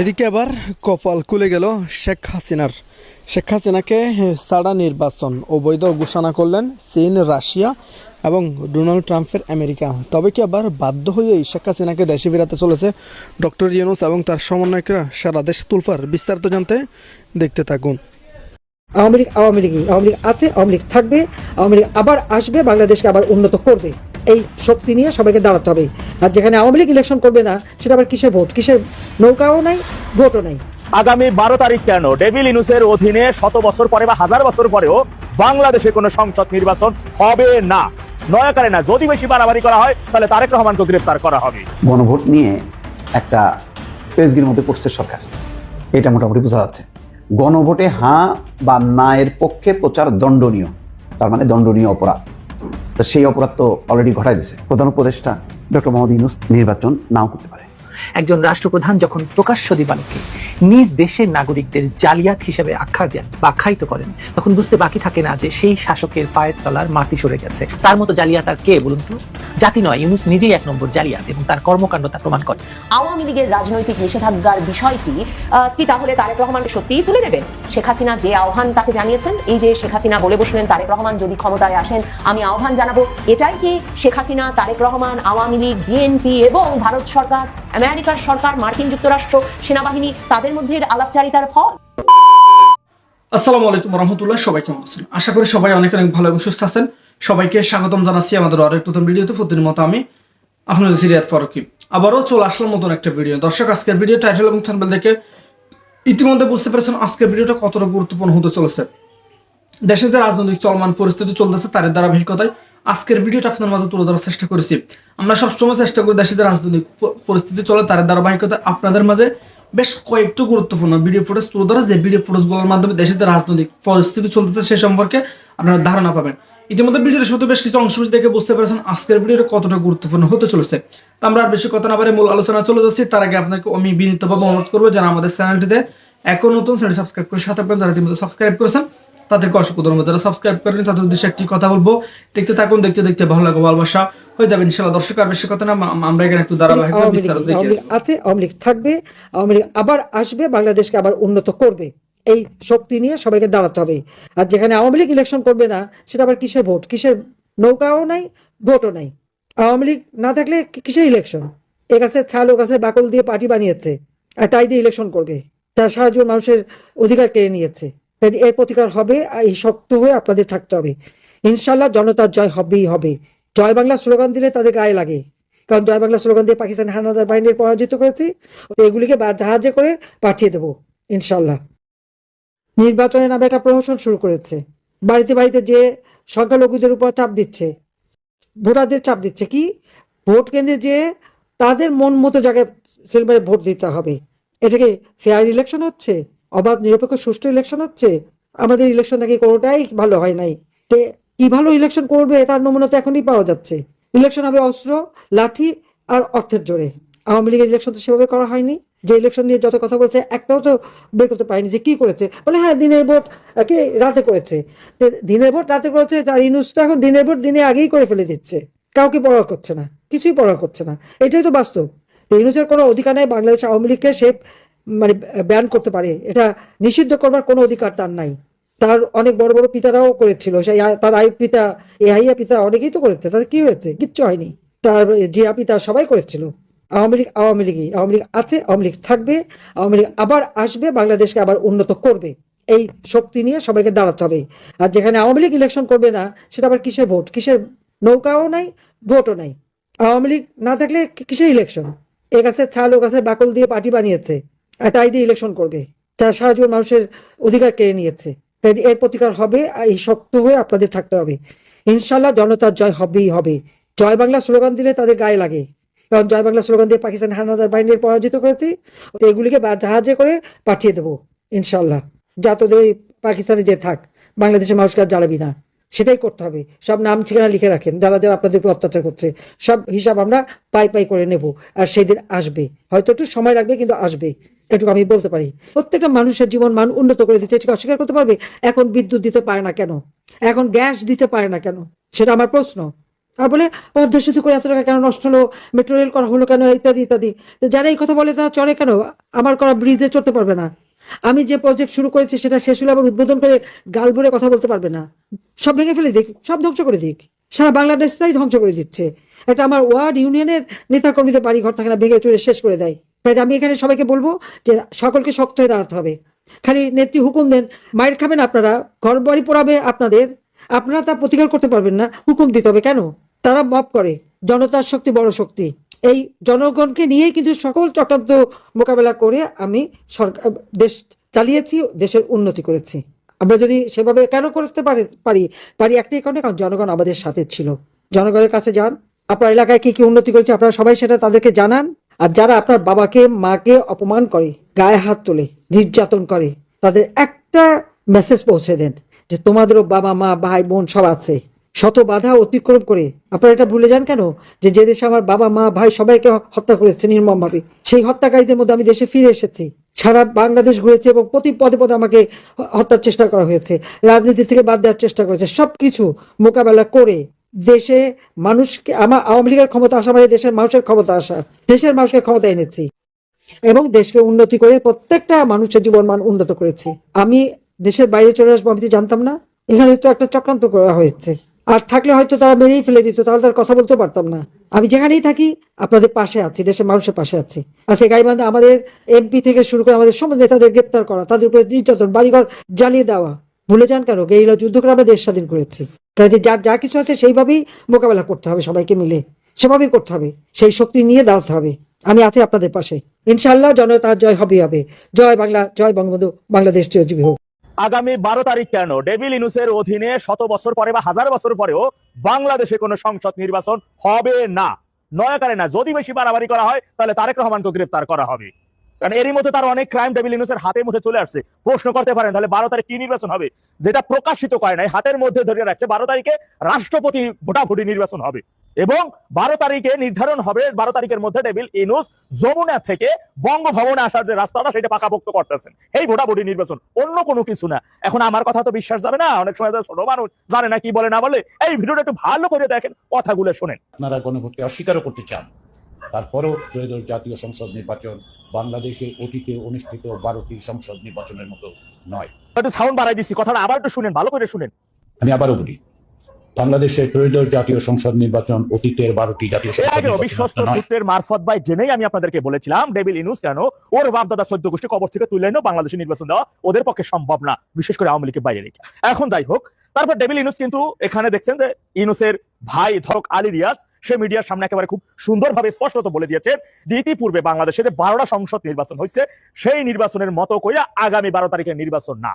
এদিকে আবার কপাল খুলে গেল শেখ হাসিনার। শেখ হাসিনাকে সাড়া নির্বাচন অবৈধ ঘোষণা করলেন চীন, রাশিয়া এবং ডোনাল্ড ট্রাম্পের আমেরিকা। তবে কি আবার বাধ্য হয়েই শেখ হাসিনাকে দেশে ফেরাতে চলেছে ডক্টর ইউনুস এবং তার সমন্বয়করা? সারা দেশ তুলফার। বিস্তারিত জানতে দেখতে থাকুন। আওয়ামী লীগ আওয়ামী লীগ আওয়ামী লীগ আছে, আওয়ামী লীগ থাকবে, আওয়ামী লীগ আবার আসবে, বাংলাদেশকে আবার উন্নত করবে। এই শক্তি নিয়ে সবাইকে দাঁড়াতে হবে। আর যেখানে আওয়ামী লীগ ইলেকশন করবে না সেটা আবার কিসের ভোট? কিসের নৌকাও নাই ভোটও নাই। আগামী বারো তারিখ কেন? ডেভিল ইনুসের অধীনে শত বছর পরে বা হাজার বছর পরেও বাংলাদেশে কোনো সংসদ নির্বাচন হবে না। নয়াকারে না যদি বেশি বাড়াবাড়ি করা হয় তাহলে তারেক রহমানকে গ্রেফতার করা হবে। গণভোট নিয়ে একটা পেজগির মধ্যে পড়ছে সরকার। এটা মোটামুটি বোঝা যাচ্ছে। গণভোটে হাঁ বা না এর পক্ষে প্রচার দণ্ডনীয়। তার মানে দণ্ডনীয় অপরাধ। সেই অপরাধ তো অলরেডি ঘটাই দিছে। প্রধান উপদেষ্টা ডক্টর মোহাম্মদ ইউনুস নির্বাচন নাও করতে পারে। একজন রাষ্ট্রপ্রধান যখন প্রকাশ্য দিবালোকে নিজ দেশের নাগরিকদের জালিয়াত হিসেবে আখ্যা দেন বাখ্যায়িত করেন, তখন বুঝতে বাকি থাকে না যে সেই শাসকের পায়ের তলার মাটি সরে গেছে। তার মতো জালিয়াত আর কে বলুন তো? জাতি নয় ইউনুস নিজেই এক নম্বর জালিয়াত এবং তার কর্মকাণ্ড তা প্রমাণ করে। আওয়ামী লীগের রাজনৈতিক নিষেধাজ্ঞার বিষয়টি কি তাহলে তারেক রহমান সত্যিই তুলে নেবেন? শেখ হাসিনা যে আহ্বান তাকে জানিয়েছেন এই যে শেখ হাসিনা বলে বসলেন তারেক রহমান যদি ক্ষমতায় আসেন আমি আহ্বান জানাব। এটাই কি শেখ হাসিনা তারেক রহমান আওয়ামী লীগ বিএনপি এবং ভারত সরকার আমেরিকার সরকার মার্কিন যুক্তরাষ্ট্র সেনাবাহিনী তাদের মধ্যে আলাপচারিতার ফল? আসসালামু আলাইকুম রহমতুল্লাহ সবাই কেমন আছেন? আশা করি সবাই অনেক অনেক ভালো এবং সুস্থ আছেন। সবাইকে স্বাগতম জানাচ্ছি আমাদের আরেক প্রথম ভিডিওতে। প্রতিদিন মতো আমি আপনাদের সিরিয়াত ফারুকি। আবারও চলে আসলাম নতুন একটা ভিডিও। দর্শক, আজকের ভিডিও টাইটেল এবং থাম্বনেল দেখে ইতিমধ্যে বুঝতে পেরেছেন আজকের ভিডিওটা কতটা গুরুত্বপূর্ণ হতে চলেছে। দেশে যে রাজনৈতিক চলমান পরিস্থিতি চলতেছে তার ধারাবাহিকতায় আজকের ভিডিওটা আপনার মাঝে তুলে ধরার চেষ্টা করেছি। আমরা সবসময় চেষ্টা করি দেশে যে রাজনৈতিক পরিস্থিতি চলে তার ধারাবাহিকতায় আপনাদের মাঝে বেশ কয়েকটি গুরুত্বপূর্ণ ভিডিও ফুটেজ তুলে ধরা। যে ভিডিও ফুটেজগুলোর মাধ্যমে দেশের যে রাজনৈতিক পরিস্থিতি চলতেছে সে সম্পর্কে আপনারা ধারণা পাবেন। ইতিমধ্যে ভিডিওর শুধু বেশ কিছু অংশ দেখে বুঝতে পেরেছেন আজকের ভিডিওটা কতটা গুরুত্বপূর্ণ হতে চলেছে। তা আমরা আর বেশি কথা না পারে মূল আলোচনা চলে যাচ্ছি। তার আগে আপনাকে আমি বিনীতভাবে অনুরোধ করব যারা আমাদের চ্যানেলটিতে এখন নতুন চ্যানেল সাবস্ক্রাইব করে সাথে আপনারা যারা ইতিমধ্যে সাবস্ক্রাইব করেছেন তাদেরকে অসংখ্য ধন্যবাদ। যারা সাবস্ক্রাইব করেন তাদের উদ্দেশ্যে একটি কথা বলব দেখতে থাকুন দেখতে দেখতে ভালো লাগবে ভালোবাসা হয়ে যাবে ইনশাল্লাহ দর্শক আর বেশি কথা না আমরা এখানে একটু ধারাবাহিক বিস্তারিত দেখি আছে আওয়ামী লীগ থাকবে আওয়ামী লীগ আবার আসবে বাংলাদেশকে আবার উন্নত করবে। এই শক্তি নিয়ে সবাইকে দাঁড়াতে হবে। আর যেখানে আওয়ামী লীগ ইলেকশন করবে না, সেটা আবার কিসের ভোট? কিসের নৌকাও নাই, ভোটও নাই। আওয়ামী লীগ না থাকলে কিসের ইলেকশন এ গাছে ছাল, ও গাছের বাকল দিয়ে পার্টি বানিয়েছে। আর তাই দিয়ে ইলেকশন করবে। তার সাহায্য মানুষের অধিকার কেড়ে নিয়েছে। এর প্রতিকার হবে এই শক্ত হয়ে আপনাদের থাকতে হবে। ইনশাল্লাহ জনতার জয় হবেই হবে। জয় বাংলা স্লোগান দিলে তাদের গায়ে লাগে। কারণ জয় বাংলা স্লোগান দিয়ে পাকিস্তান হানাদার বাহিনীর পরাজিত করেছি, এগুলিকে বা- জাহাজে করে পাঠিয়ে দেবো ইনশাল্লাহ নির্বাচনের নামে একটা প্রহসন শুরু করেছে। বাড়িতে বাড়িতে যে সংখ্যালঘুদের উপর চাপ দিচ্ছে, ভোটারদের চাপ দিচ্ছে, কি? ভোট কেন্দ্রে যে তাদের মন মতো জায়গায় সিলভারে ভোট দিতে হবে। এটাকে ফেয়ার ইলেকশন হচ্ছে? অবাধ, নিরপেক্ষ, সুষ্ঠু ইলেকশন হচ্ছে? আমাদের ইলেকশন নাকি কোনোটাই ভালো হয় নাই। তে কি ভালো ইলেকশন করবে তার নমুনা তো এখনই পাওয়া যাচ্ছে। ইলেকশন হবে অস্ত্র, লাঠি আর অর্থের জোরে। আওয়ামী লীগের ইলেকশন তো সেভাবে করা হয়নি। যে ইলেকশন নিয়ে যত কথা বলছে, একটাও তো বের করতে পারেনি যে কী করেছে। বলে হ্যাঁ দিনের ভোট কে? রাতে করেছে। দিনের ভোট রাতে করেছে, তার ইনুস তো এখন দিনের ভোট দিনে আগেই করে ফেলে দিচ্ছে। কাউকে পড়া করছে না, কিছুই পড়া করছে না। এটাই তো বাস্তব। ইনুসের কোনো অধিকার নেই, বাংলাদেশ আওয়ামী লীগকে সে মানে ব্যান করতে পারে। এটা নিষিদ্ধ করবার কোনো অধিকার তার নাই। তার অনেক বড় বড় পিতারাও করেছিল। সেই তার আয়ু পিতা, এ হাইয়া পিতা অনেকেই তো করেছে। তাদের কি হয়েছে? কিচ্ছু হয়নি। তার জিয়া পিতা সবাই করেছিল। আওয়ামী লীগ, আওয়ামী লীগই আওয়ামী লীগ আছে, আওয়ামী লীগ থাকবে, আওয়ামী লীগ আবার আসবে, বাংলাদেশকে আবার উন্নত করবে। এই শক্তি নিয়ে সবাইকে দাঁড়াতে হবে। আর যেখানে আওয়ামী লীগ ইলেকশন করবে না, সেটা আবার কিসের ভোট? কিসের নৌকাও নাই, ভোটও নাই। আওয়ামী লীগ না থাকলে কিসের ইলেকশন এ গাছের ছাল, ও গাছের বাকল দিয়ে পার্টি বানিয়েছে। আর তাই দিয়ে ইলেকশন করবে। তার সাহায্য মানুষের অধিকার কেড়ে নিয়েছে। তাই এর প্রতিকার হবে, আর এই শক্ত হয়ে আপনাদের থাকতে হবে। ইনশাল্লাহ জনতার জয় হবেই হবে। জয় বাংলা স্লোগান দিলে তাদের গায়ে লাগে। কারণ জয় বাংলা স্লোগান দিয়ে পাকিস্তান হানাদার বাহিনীর পরাজিত করেছি, তো এগুলিকে জাহাজে করে পাঠিয়ে দেবো ইনশাল্লাহ যা তোদের পাকিস্তানে যে থাক, বাংলাদেশের মানুষকে আর জ্বালাবি না। সেটাই করতে হবে। সব নাম ঠিকানা লিখে রাখেন, যারা যারা আপনাদের উপর অত্যাচার করছে, সব হিসাব আমরা পাই পাই করে নেব, আর সেই দিন আসবে। হয়তো একটু সময় লাগবে, কিন্তু আসবে। এটুকু আমি বলতে পারি। প্রত্যেকটা মানুষের জীবন মান উন্নত করে দিচ্ছে, এটাকে অস্বীকার করতে পারবে? এখন বিদ্যুৎ দিতে পারে না কেন? এখন গ্যাস দিতে পারে না কেন? সেটা আমার প্রশ্ন। আর বলে পদ্মা সেতু করে এত টাকা কেন নষ্ট হলো? মেট্রো রেল করা হলো কেন? ইত্যাদি ইত্যাদি। যারা এই কথা বলে, তারা চড়ে কেন? আমার করা ব্রিজে চড়তে পারবে না। আমি যে প্রজেক্ট শুরু করেছি, সেটা শেষ হলে আবার উদ্বোধন করে গাল ভরে কথা বলতে পারবে না। সব ভেঙে ফেলে দিক, সব ধ্বংস করে দিক। সারা বাংলাদেশটাই ধ্বংস করে দিচ্ছে। এটা আমার ওয়ার্ড ইউনিয়নের নেতাকর্মীদের বাড়ি ঘর থাকে না, ভেঙে চুরে শেষ করে দেয়। তাই আমি এখানে সবাইকে বলব যে, সকলকে শক্ত হয়ে দাঁড়াতে হবে। খালি নেত্রী হুকুম দেন মায়ের খাবেন আপনারা ঘর বাড়ি পোড়াবে আপনাদের আপনারা তা প্রতিকার করতে পারবেন না, হুকুম দিতে হবে। কেন? তারা মপ করে। জনতার শক্তি বড় শক্তি। এই জনগণকে নিয়েই কিন্তু সকল চক্রান্ত মোকাবেলা করে আমি সরকার দেশ চালিয়েছি, দেশের উন্নতি করেছি। আমরা যদি সেভাবে কেন করতে পারি পারি? একটাই কারণে, কারণ জনগণ আমাদের সাথে ছিল। জনগণের কাছে যান। আপনার এলাকায় কি কি উন্নতি করেছে আপনারা সবাই সেটা তাদেরকে জানান। আর যারা আপনার বাবাকে, মাকে অপমান করে, গায়ে হাত তোলে, নির্যাতন করে, তাদের একটা মেসেজ পৌঁছে দেন। যে তোমাদেরও বাবা, মা, ভাই, বোন সব আছে। শত বাধা অতিক্রম করে। আপনারা এটা ভুলে যান কেন? যে যে দেশে আমার বাবা, মা, ভাই সবাইকে হত্যা করেছে নির্মমভাবে। সেই হত্যাকারীদের মধ্যে আমি দেশে ফিরে এসেছি। সারা বাংলাদেশ ঘুরেছে এবং প্রতি পদে পদে আমাকে হত্যার চেষ্টা করা হয়েছে। রাজনীতি থেকে বাদ দেওয়ার চেষ্টা করেছে। সবকিছু মোকাবেলা করে দেশে মানুষকে আমার আওয়ামী লীগের ক্ষমতা আসা মানে দেশের মানুষের ক্ষমতা আসা। দেশের মানুষকে ক্ষমতা এনেছি। এবং দেশকে উন্নতি করে প্রত্যেকটা মানুষের জীবন মান উন্নত করেছি। আমি দেশের বাইরে চলে আসব, আমি তো জানতাম না। এখানে তো একটা চক্রান্ত করা হয়েছে। আর থাকলে হয়তো তারা মেরেই ফেলে দিত, তাহলে তার কথা বলতে পারতাম না। আমি যেখানেই থাকি, আপনাদের পাশে আছি, দেশের মানুষের পাশে আছি। আজকে গাইবান্ধা আমাদের এমপি থেকে শুরু করে আমাদের সমস্ত নেতাদের গ্রেপ্তার করা, তাদের উপরে নির্যাতন, বাড়িঘর জ্বালিয়ে দেওয়া। ভুলে যান কেন? গেরিলা যুদ্ধ করে আমরা দেশ স্বাধীন করেছি। কাজে যার যা কিছু আছে সেইভাবেই মোকাবেলা করতে হবে সবাইকে মিলে। সেভাবেই করতে হবে। সেই শক্তি নিয়ে দাঁড়াতে হবে। আমি আছি আপনাদের পাশে। ইনশাআল্লাহ জনতার জয় হবে হবে। জয় বাংলা, জয় বঙ্গবন্ধু, বাংলাদেশ চিরজীবী হোক। আগামী বারো তারিখ কেন? ডেভিল ইনুসের অধীনে শত বছর পরে বা হাজার বছর পরেও বাংলাদেশে কোনো সংসদ নির্বাচন হবে না। নয়াকারে না, যদি বেশি বাড়াবাড়ি করা হয়, তাহলে তারেক রহমানকে গ্রেপ্তার করা হবে। কারণ এরই মধ্যে তার অনেক ক্রাইম ডেভিল ইনুসের হাতে মুঠে চলে আসছে। প্রশ্ন করতে পারেন, তাহলে বারো তারিখ কি নির্বাচন হবে? যেটা প্রকাশিত করে নাই, হাতের মধ্যে ধরে রাখছে বারো তারিখে রাষ্ট্রপতি ভোটাভুটি নির্বাচন হবে। এবং বারো তারিখে নির্ধারণ হবে বারো তারিখের মধ্যে ডেভিল ইনুস যমুনা থেকে বঙ্গভবনে আসার যে রাস্তাটা সেটা পাকাপোক্ত করতেছেন। এই ভোটাভুটি নির্বাচন অন্য কোনো কিছু না। এখন আমার কথা তো বিশ্বাস যাবে না। অনেক সময় ছোট মানুষ জানে না কি বলে না বলে। এই ভিডিওটা একটু ভালো করে দেখেন কথাগুলো শোনেন। আপনারা গণভোটকে অস্বীকারও করতে চান। তারপরও ত্রয়োদশ জাতীয় সংসদ নির্বাচন বাংলাদেশে অতীতে অনুষ্ঠিত বারোটি সংসদ নির্বাচনের মতো নয়। একটু সাউন্ড বাড়াই দিচ্ছি কথাটা আবার একটু শুনেন ভালো করে শুনেন। আমি আবারও বলি বাংলাদেশের ত্রয়োদশ জাতীয় সংসদ নির্বাচন অতীতের বারোটি জাতীয় এর সংসদ আগে বিশ্বস্ত সূত্রের মারফত বাই জেনেই আমি আপনাদেরকে বলেছিলাম ডেভিল ইনুস কেন ওর বাপ দাদা চোদ্দ গোষ্ঠী কবর থেকে তুলে এনেও বাংলাদেশে নির্বাচন দেওয়া ওদের পক্ষে সম্ভব না বিশেষ করে আওয়ামী লীগের বাইরে রেখে এখন যাই হোক তারপর ডেভিল ইনুস কিন্তু এখানে দেখছেন যে ইনুসের ভাই ধরক আলী রিয়াজ সে মিডিয়ার সামনে একেবারে খুব সুন্দরভাবে স্পষ্টত বলে দিয়েছেন যে ইতিপূর্বে বাংলাদেশে যে বারোটা সংসদ নির্বাচন হয়েছে সেই নির্বাচনের মতো কইয়া আগামী বারো তারিখের নির্বাচন না।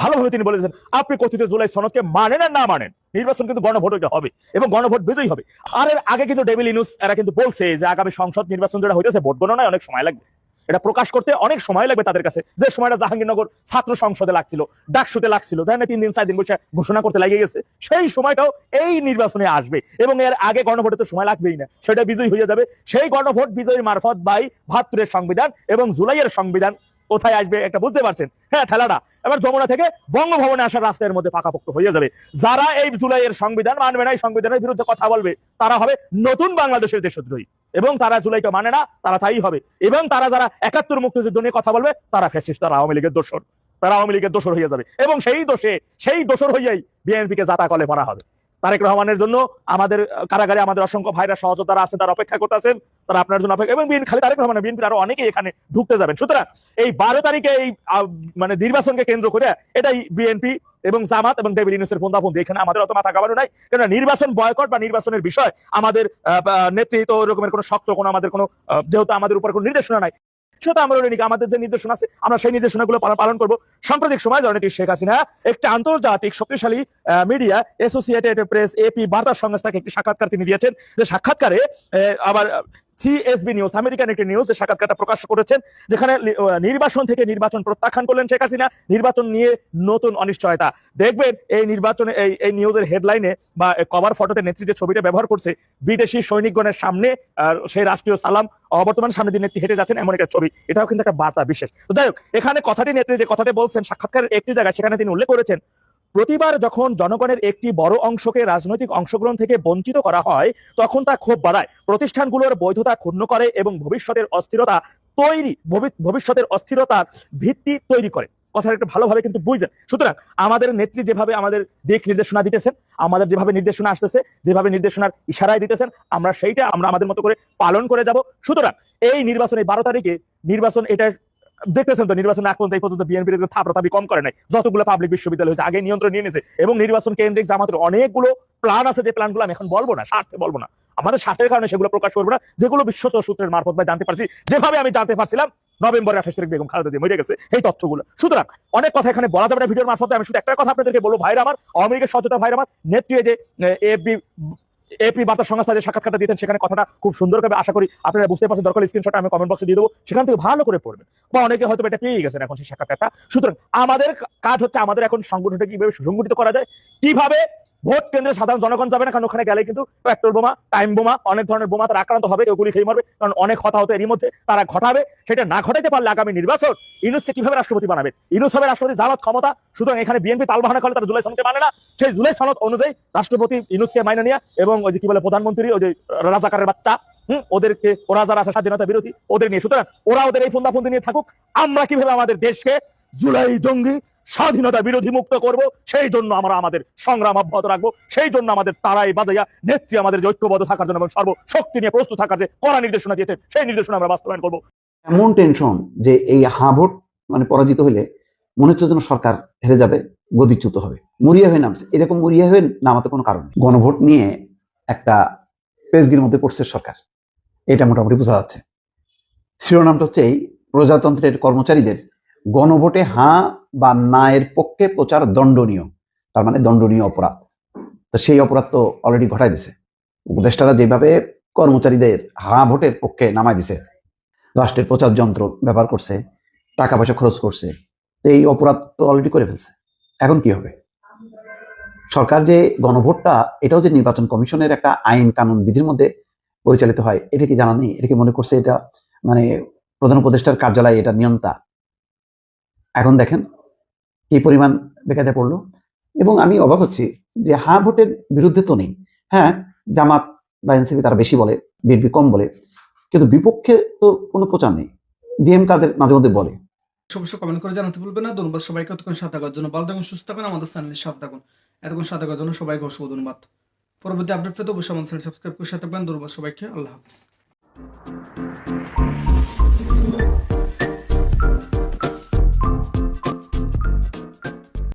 ভালোভাবে তিনি বলেছেন, আপনি কথিত জুলাই সনদকে মানেন আর না মানেন, নির্বাচন কিন্তু গণভোট হবে এবং গণভোট বিজয়ী হবে। আর এর আগে কিন্তু ডেভিল ইনুস এরা কিন্তু বলছে যে আগামী সংসদ নির্বাচন যেটা হইতেছে, ভোট গণনায় অনেক সময় লাগবে। এটা প্রকাশ করতে অনেক সময় লাগবে তাদের কাছে। যে সময়টা জাহাঙ্গীরনগর ছাত্র সংসদে লাগছিল, ডাকসুতে লাগছিল দেখেন তিন দিন, চার দিন বসে ঘোষণা করতে লাগিয়ে গেছে, সেই সময়টাও এই নির্বাচনে আসবে এবং এর আগে গণভোটে তো সময় লাগবেই না, সেটা বিজয়ী হয়ে যাবে। সেই গণভোট বিজয়ী মারফত বাই ভাত্রের সংবিধান এবং জুলাইয়ের সংবিধান কোথায় আসবে একটা বুঝতে পারছেন? হ্যাঁ ঠেলাটা। এবার যমুনা থেকে বঙ্গভবনে আসার রাস্তার মধ্যে পাকাপোক্ত হয়ে যাবে। যারা এই জুলাইয়ের সংবিধান মানবে না, এই সংবিধানের বিরুদ্ধে কথা বলবে, তারা হবে নতুন বাংলাদেশের দেশদ্রোহী। এবং তারা জুলাইকে মানে না, তারা তাই হবে। এবং তারা যারা একাত্তর মুক্তিযুদ্ধ নিয়ে কথা বলবে, তারা ফ্যাসিস্ট তারা আওয়ামী লীগের দোষর। তারা আওয়ামী লীগের দোষর হয়ে যাবে। এবং সেই দোষে, সেই দোষর হইয়াই বিএনপিকে জাতা কলে মারা হবে। তারেক রহমানের জন্য আমাদের কারাগারে আমাদের অসংখ্য ভাইরা সহযোদ্ধারা আছে, তারা অপেক্ষা করতেছেন, তারা আপনার জন্য অপেক্ষা, এবং বিএন খালি তারেক রহমান বিএনপির আরও অনেকেই এখানে ঢুকতে যাবেন। সুতরাং এই বারো তারিখে এই মানে নির্বাচনকে কেন্দ্র করে এটাই বিএনপি এবং জামাত এবং ডেভিড ইউনুসের ফোন্দাফোন এখানে আমাদের অত মাথা কামানো নাই কেন নির্বাচন বয়কট বা নির্বাচনের বিষয় আমাদের নেতৃত্ব ওরকমের কোনো শক্ত কোনো আমাদের কোনো যেহেতু আমাদের উপর কোনো নির্দেশনা নাই। সেটা আমরা আমাদের যে নির্দেশনা আছে, আমরা সেই নির্দেশনাগুলো পালন- করব। সাম্প্রতিক সময় জননেত্রী শেখ হাসিনা একটি আন্তর্জাতিক শক্তিশালী মিডিয়া অ্যাসোসিয়েটেড প্রেস এপি বার্তা সংস্থাকে একটি সাক্ষাৎকার তিনি দিয়েছেন। যে সাক্ষাৎকারে আবার সিএসবি নিউজ, আমেরিকান একটি নিউজ সাক্ষাৎকারটা প্রকাশ করেছেন, যেখানে নির্বাচন থেকে নির্বাচন প্রত্যাখ্যান করলেন শেখ হাসিনা। নির্বাচন নিয়ে নতুন অনিশ্চয়তা। দেখবেন এই নির্বাচনে, এই এই নিউজের হেডলাইনে বা কভার ফটোতে নেত্রী যে ছবিটা ব্যবহার করছে, বিদেশি সৈনিকগণের সামনে সেই রাষ্ট্রীয় সালাম, অবর্তমান সামনে দিয়ে নেত্রী হেঁটে যাচ্ছেন এমন একটা ছবি। এটাও কিন্তু একটা বার্তা বিশেষ। তো যাই হোক, এখানে কথাটি নেত্রী যে কথাটি বলছেন, সাক্ষাৎকারের একটি জায়গায় সেখানে তিনি উল্লেখ করেছেন প্রতিবার যখন জনগণের একটি বড় অংশকে রাজনৈতিক অংশগ্রহণ থেকে বঞ্চিত করা হয়, তখন তা ক্ষোভ বাড়ায়। প্রতিষ্ঠানগুলোর বৈধতা ক্ষুণ্ণ করে এবং ভবিষ্যতের অস্থিরতা তৈরি ভবিষ্যতের অস্থিরতার ভিত্তি তৈরি করে। কথাটা একটু ভালোভাবে কিন্তু বুঝছেন সুতরাং আমাদের নেত্রী যেভাবে আমাদের দিক নির্দেশনা দিতেছেন, আমাদের যেভাবে নির্দেশনা আসতেছে, যেভাবে নির্দেশনার ইশারায় দিতেছেন, আমরা সেইটা আমরা আমাদের মতো করে পালন করে যাব। সুতরাং এই নির্বাচন বারো তারিখে নির্বাচন এটা দেখতেছেন তো নির্বাচন এখন এই পর্যন্ত বিএনপির থাপড়াথাপি কম করে নাই। যতগুলো পাবলিক বিশ্ববিদ্যালয় হয়েছে, আগে নিয়ন্ত্রণ নিয়ে নিয়েছে, এবং নির্বাচন কেন্দ্রিক জামাতের অনেকগুলো প্ল্যান আছে, যে প্ল্যানগুলো আমি এখন বলব না, স্বার্থে বলব না, আমাদের স্বার্থের কারণে সেগুলো প্রকাশ করব না, যেগুলো বিশ্বস্ত সূত্রের মারফত ভাই জানতে পারছি, যেভাবে আমি জানতে পারছিলাম নভেম্বর আঠাশ তারিখ বেগম খালেদা দিয়ে মরে গেছে এই তথ্যগুলো। সুতরাং, অনেক কথা এখানে বলা যাবে না ভিডিওর মারফতে, আমি শুধু একটা কথা আপনাদেরকে বলব, ভাইরা আমার, আওয়ামী লীগের সচেতন ভাইরা আমার, নেত্রী যে এফবি এপি বার্তা সংস্থা যে সাক্ষাৎকারটা দিয়েছেন, সেখানে কথাটা খুব সুন্দরভাবে আশা করি আপনারা বুঝতে পারছেন। দরকার স্ক্রিনশট আমি কমেন্ট বক্সে দিয়ে দেবো। সেখান থেকে ভালো করে পড়বেন। বা অনেকে হয়তো এটা পেয়ে গেছেন এখন সেই সাক্ষাৎকারটা। সুতরাং আমাদের কাজ হচ্ছে আমাদের এখন সংগঠনটা কীভাবে সুসংগঠিত করা যায়, কীভাবে ভোট কেন্দ্রে সাধারণ জনগণ যাবে না, কারণ ওখানে গেলে কিন্তু পেট্রোল বোমা, টাইম বোমা, অনেক ধরনের বোমা তারা আক্রান্ত হবে, কেউ গুলি খেয়ে মারবে, কারণ অনেক হতাহত এরই মধ্যে তারা ঘটাবে, সেটা না ঘটাইতে পারলে আগামী নির্বাচন ইনুসকে কীভাবে রাষ্ট্রপতি বানাবে? ইনুস হবে রাষ্ট্রপতি জামাত ক্ষমতা, সুতরাং এখানে বিএনপি তালবাহানা করে তারা জুলাই সনদকে মানে না। সেই জুলাই সনদ অনুযায়ী রাষ্ট্রপতি ইনুসকে মাইনে নিয়ে এবং ওই যে কি বলে প্রধানমন্ত্রী, ওই যে রাজাকারের বাচ্চা, হুম, ওদেরকে, ওরা যারা আছে স্বাধীনতা বিরোধী, ওদের নিয়ে। সুতরাং ওরা ওদের এই ফোন্দা ফন্দি নিয়ে থাকুক, আমরা কীভাবে আমাদের দেশকে জুলাই জঙ্গি স্বাধীনতা বিরোধী মুক্ত করব, সেই জন্য আমরা আমাদের সংগ্রাম অব্যাহত রাখব, সেই জন্য আমাদের তারাই বাজাইয়া নেত্রী আমাদের ঐক্যবদ্ধ থাকার জন্য এবং সর্বশক্তি নিয়ে প্রস্তুত থাকার যে কড়া নির্দেশনা দিয়েছে সেই নির্দেশনা আমরা বাস্তবায়ন করব। এমন টেনশন যে এই হা ভোট মানে পরাজিত হলে মনে হচ্ছে যেন সরকার হেরে যাবে, গদিচ্যুত হবে। মরিয়া হয়ে নামছে। এরকম মরিয়া হয়ে নামাতে কোনো কারণ নেই। গণভোট নিয়ে একটা পেজগির মধ্যে পড়ছে সরকার। এটা মোটামুটি বোঝা যাচ্ছে। শিরোনামটা হচ্ছে এই প্রজাতন্ত্রের কর্মচারীদের গণভোটে হাঁ বা না এর পক্ষে প্রচার দণ্ডনীয়। তার মানে দণ্ডনীয় অপরাধ। তো সেই অপরাধ তো অলরেডি ঘটাই দিছে। উপদেষ্টারা যেভাবে কর্মচারীদের হাঁ ভোটের পক্ষে নামাই দিছে, রাষ্ট্রের প্রচার যন্ত্র ব্যবহার করছে, টাকা পয়সা খরচ করছে এই অপরাধ তো অলরেডি করে ফেলছে। এখন কি হবে? সরকার যে গণভোটটা, এটাও যে নির্বাচন কমিশনের একটা আইন কানুন বিধির মধ্যে পরিচালিত হয়, এটা কি জানা নেই? এটা কি মনে করছে এটা? মানে প্রধান উপদেষ্টার কার্যালয় এটা নিয়ন্তা এখন দেখেন কি পরিমাণ বেকায়দা পড়ল। এবং আমি অবাক হচ্ছি যে হা ভোটের বিরুদ্ধে তো নেই। হ্যাঁ জামাত বা এনসিপি তারা বেশি বলে, বিএনপি কম বলে, কিন্তু বিপক্ষে তো কোনো প্রচার নেই। জিএম কাদের মাঝে মধ্যে বলে। অবশ্যই কমেন্ট করে জানাতে ভুলবেন না। ধন্যবাদ সবাইকে। এতক্ষণ সাথে থাকার জন্য ভালো থাকুন, সুস্থ থাকুন, আমাদের চ্যানেলের সাথে থাকুন। এতক্ষণ সাথে থাকার জন্য সবাইকে অসংখ্য ধন্যবাদ। পরবর্তী আপডেট পেতে অবশ্যই আমাদের চ্যানেল সাবস্ক্রাইব করে সাথে থাকবেন। ধন্যবাদ সবাইকে। আল্লাহ হাফিজ।